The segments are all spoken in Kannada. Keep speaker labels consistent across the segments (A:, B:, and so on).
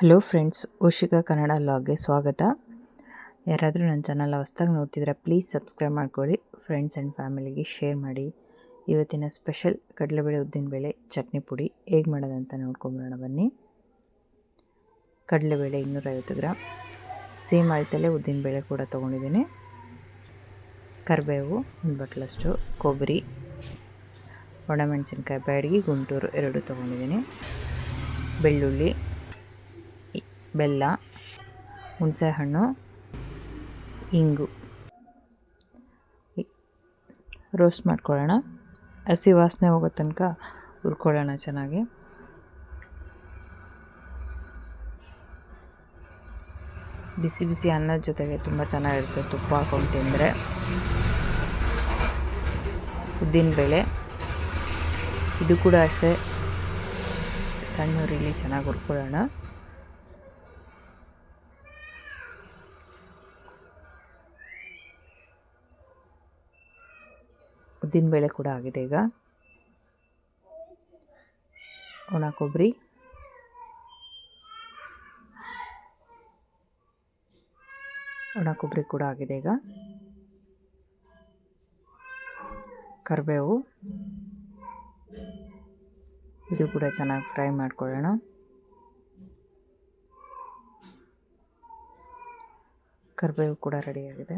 A: ಹಲೋ ಫ್ರೆಂಡ್ಸ್, ಓಶಿಕಾ ಕನ್ನಡ ಲಾಗ್ಗೆ ಸ್ವಾಗತ. ಯಾರಾದರೂ ನನ್ನ ಚಾನಲ್ ಹೊಸ್ದಾಗಿ ನೋಡ್ತಿದ್ರೆ ಪ್ಲೀಸ್ ಸಬ್ಸ್ಕ್ರೈಬ್ ಮಾಡ್ಕೊಳ್ಳಿ, ಫ್ರೆಂಡ್ಸ್ ಆ್ಯಂಡ್ ಫ್ಯಾಮಿಲಿಗೆ ಶೇರ್ ಮಾಡಿ. ಇವತ್ತಿನ ಸ್ಪೆಷಲ್ ಕಡಲೆಬೇಳೆ ಉದ್ದಿನಬೇಳೆ ಚಟ್ನಿ ಪುಡಿ ಹೇಗೆ ಮಾಡೋದಂತ ನೋಡ್ಕೊಂಬರೋಣ ಬನ್ನಿ. ಕಡಲೆಬೇಳೆ ಇನ್ನೂರೈವತ್ತು ಗ್ರಾಮ್ ಸೇಮ್ ಅಳತೆಲೆ ಉದ್ದಿನಬೇಳೆ ಕೂಡ ತೊಗೊಂಡಿದ್ದೀನಿ. ಕರಿಬೇವು ಒಂದು ಬಟ್ಲಷ್ಟು ಕೊಬ್ಬರಿ, ಒಣಮೆಣಸಿನ್ಕಾಯಿ, ಬ್ಯಾಡಗಿ, ಗುಂಟೂರು ಎರಡು ತೊಗೊಂಡಿದ್ದೀನಿ. ಬೆಳ್ಳುಳ್ಳಿ ಬೆಲ್ಲ, ಹುಣಸೆಹಣ್ಣು, ಇಂಗು. ರೋಸ್ಟ್ ಮಾಡ್ಕೊಳ್ಳೋಣ. ಹಸಿ ವಾಸನೆ ಹೋಗೋ ತನಕ ಹುರ್ಕೊಳ್ಳೋಣ ಚೆನ್ನಾಗಿ. ಬಿಸಿ ಬಿಸಿ ಅನ್ನದ ಜೊತೆಗೆ ತುಂಬ ಚೆನ್ನಾಗಿರುತ್ತೆ ತುಪ್ಪ ಹಾಕೊಂಡು ತಿಂದರೆ. ಉದ್ದಿನಬೇಳೆ ಇದು ಕೂಡ ಅಷ್ಟೇ ಸಣ್ಣ ಉರಿಲಿ ಚೆನ್ನಾಗಿ ಹುರ್ಕೊಳ್ಳೋಣ. ಉದ್ದಿನಬೇಳೆ ಕೂಡ ಆಗಿದೆ ಈಗ. ಒಣ ಕೊಬ್ಬರಿ. ಒಣ ಕೊಬ್ಬರಿ ಕೂಡ ಆಗಿದೆ ಈಗ. ಕರಿಬೇವು. ಇದು ಕೂಡ ಚೆನ್ನಾಗಿ ಫ್ರೈ ಮಾಡ್ಕೊಳ್ಳೋಣ. ಕರಿಬೇವು ಕೂಡ ರೆಡಿಯಾಗಿದೆ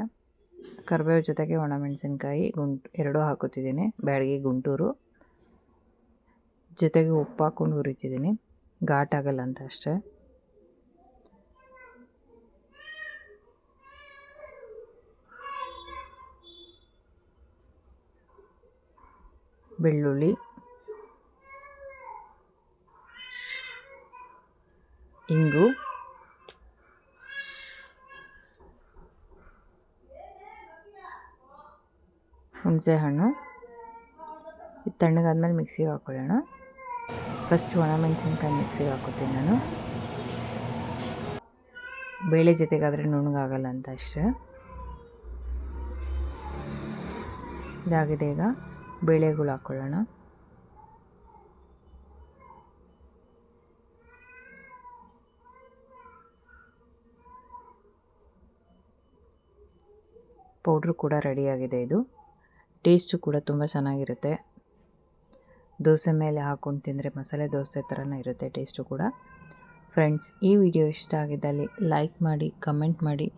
A: ಕರಿಬೇವು ಜೊತೆಗೆ ಒಣಮೆಣಸಿನ್ಕಾಯಿ ಗುಂಟು ಎರಡೂ ಹಾಕುತ್ತಿದ್ದೀನಿ, ಬ್ಯಾಡಗಿ ಗುಂಟೂರು. ಜೊತೆಗೆ ಉಪ್ಪು ಹಾಕ್ಕೊಂಡು ಹುರಿತಿದ್ದೀನಿ, ಘಾಟ್ ಆಗಲ್ಲ ಅಂತ ಅಷ್ಟೇ. ಬೆಳ್ಳುಳ್ಳಿ, ಇಂಗು ಹುಣಸೆ ಹಣ್ಣು. ಇದು ತಣ್ಣಗಾದ್ಮೇಲೆ ಮಿಕ್ಸಿಗೆ ಹಾಕ್ಕೊಳ್ಳೋಣ ಫಸ್ಟ್ ಒಣಮೆಣಸಿನ್ಕಾಯಿ ಮಿಕ್ಸಿಗೆ ಹಾಕೋತೀನಿ ನಾನು. ಬೇಳೆ ಜೊತೆಗಾದರೆ ನುಣ್ಣಗಾಗಲ್ಲ ಅಂತ ಅಷ್ಟೇ. ಇದಾಗಿದೆ ಈಗ. ಬೇಳೆಗಳು ಹಾಕ್ಕೊಳ್ಳೋಣ ಪೌಡ್ರು ಕೂಡ ರೆಡಿಯಾಗಿದೆ ಇದು. ಟೇಸ್ಟು ಕೂಡ ತುಂಬ ಚೆನ್ನಾಗಿರುತ್ತೆ. ದೋಸೆ ಮೇಲೆ ಹಾಕ್ಕೊಂಡು ತಿಂದರೆ ಮಸಾಲೆ ದೋಸೆ ಥರನೇ ಇರುತ್ತೆ, ಟೇಸ್ಟು ಕೂಡ. ಫ್ರೆಂಡ್ಸ್, ಈ ವಿಡಿಯೋ ಇಷ್ಟ ಆಗಿದ್ದಲ್ಲಿ ಲೈಕ್ ಮಾಡಿ, ಕಮೆಂಟ್ ಮಾಡಿ,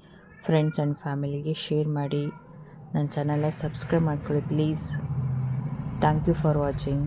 A: ಫ್ರೆಂಡ್ಸ್ ಆ್ಯಂಡ್ ಫ್ಯಾಮಿಲಿಗೆ ಶೇರ್ ಮಾಡಿ. ನನ್ನ ಚಾನಲ್ನ ಸಬ್ಸ್ಕ್ರೈಬ್ ಮಾಡ್ಕೊಳ್ಳಿ please. Thank you for watching.